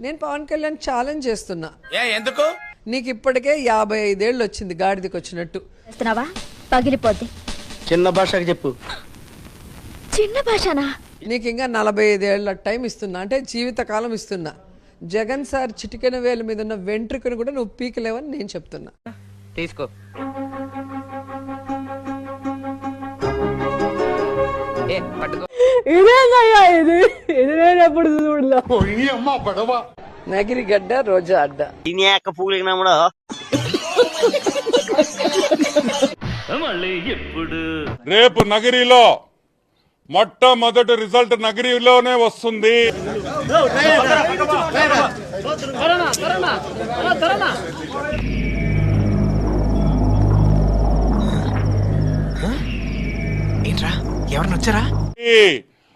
నేను పవన్ కళ్యాణ్ ఛాలెంజ్ చేస్తున్నా. ఏ ఎందుకు? నీకు ఇప్పటికే యాభై ఐదేళ్ళు వచ్చింది గాడిదకి వచ్చినట్టు. చేస్తున్నావా? పగిలిపోద్ది చిన్న భాషకు చెప్పు. చిన్న భాషనా? నీకు ఇంకా నలభై ఐదేళ్ళ టైం ఇస్తున్నా అంటే జీవితకాలం ఇస్తున్నా. జగన్ సార్ చిటికెన వేల మీద ఉన్న వెంట్రుకను కూడా నువ్వు పీకలేవని నేను చెప్తున్నా. తీసుకో. ఏ పట్టుకో. నగిరి గడ్డ రోజా అడ్డ. తినేక పూలిగినా కూడా రేపు నగరిలో మొట్టమొదటి రిజల్ట్ నగరిలోనే వస్తుంది. ఏంట్రా? ఎవరిని వచ్చారా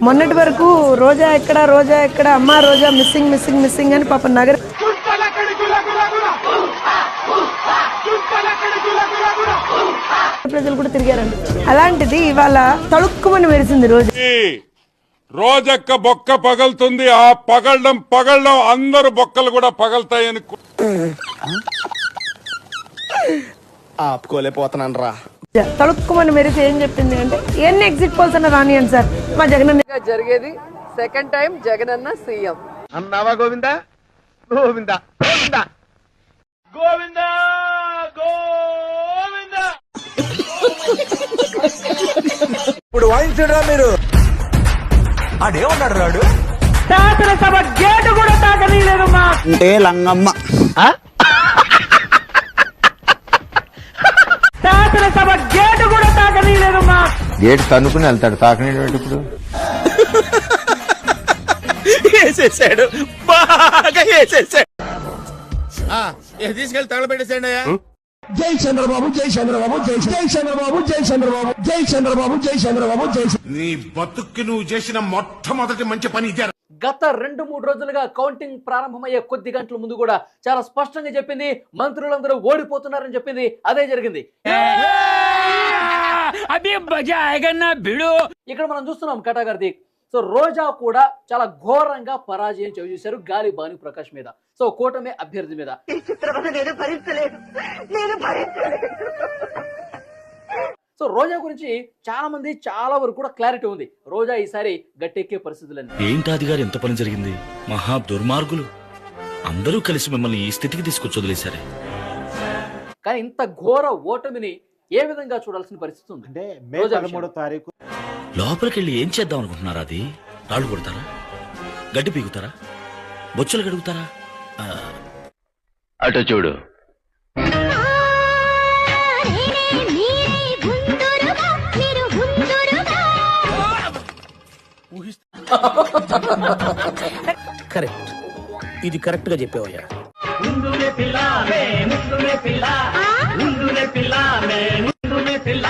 మొన్నటి వరకు రోజా ఎక్కడ రోజా ఎక్కడ అమ్మా రోజా మిస్సింగ్ మిస్సింగ్ మిస్సింగ్ అని పాప నగర ప్రజలు కూడా తిరిగారండి. అలాంటిది ఇవాళ తడుక్కుమని మెరిసింది రోజా. రోజక్క బొక్క పగలుతుంది ఆ పగలడం పగలడం అందరు బొక్కలు కూడా పగలుతాయని ఆపుకోలేకపోతున్నాను రా తడుక్కుమని మెరిసి ఏం చెప్పింది అంటే ఎన్ని ఎగ్జిట్ పోల్స్ అన్న రానియండి సార్ మా జగన్ జరిగేది సెకండ్ టైం జగన్ అన్న సీఎం అన్నావా గోవిందా గోవిందా. గోవిందా ఇప్పుడు వాయించడా మీరు. ఆడేమన్నాడు రాడు? అంటే లంగమ్మ. గేట్ తన్నుకుని వెళ్తాడు తాకనీడు ఇప్పుడు వేసేసాడు. బాగా వేసేసాడు. తీసుకెళ్ళి తగలబెట్టేసాడు అయ్యా. జై చంద్రబాబు జై చంద్రబాబు జై జై చంద్రబాబు జై చంద్రబాబు జై చంద్రబాబు జై చంద్రబాబు జై నీ బతుక్కి నువ్వు చేసిన మొట్టమొదటి మంచి పని ఇదే. గత రెండు మూడు రోజులుగా కౌంటింగ్ ప్రారంభమయ్యే కొద్ది గంటల ముందు కూడా చాలా స్పష్టంగా చెప్పింది మంత్రులందరూ ఓడిపోతున్నారని చెప్పింది అదే జరిగింది. ఇక్కడ మనం చూస్తున్నాం కటాగారిది సో రోజా కూడా చాలా ఘోరంగా పరాజయం చేశారు గాలి భాను ప్రకాష్ మీద. సో కూటమి అభ్యర్థి మీద. సో రోజా గురించి చాలా మంది చాలా వరకు కూడా క్లారిటీ ఉంది. రోజా ఈసారి గట్టెక్కే పరిస్థితులని ఏంటాది గారు ఎంత పని జరిగింది? మహా దుర్మార్గులు. అందరూ కలిసి మిమ్మల్ని ఈ స్థితికి తీసుకొచ్చి వదిలేశారే. కానీ ఇంత ఘోర ఓటమిని ఏ విధంగా చూడాల్సిన పరిస్థితి ఉంది? అంటే మే పదమూడో తారీఖు లోపలికి వెళ్ళి ఏం చేద్దాం అనుకుంటున్నారా అది? తాళ్ళు కొడతారా? గడ్డి పీగుతారా బొచ్చలు గడుగుతారా అటు చూడు. కరెక్ట్. ఇది కరెక్ట్గా చెప్పావయ్యా में पिला मैं हिंदू में पिला।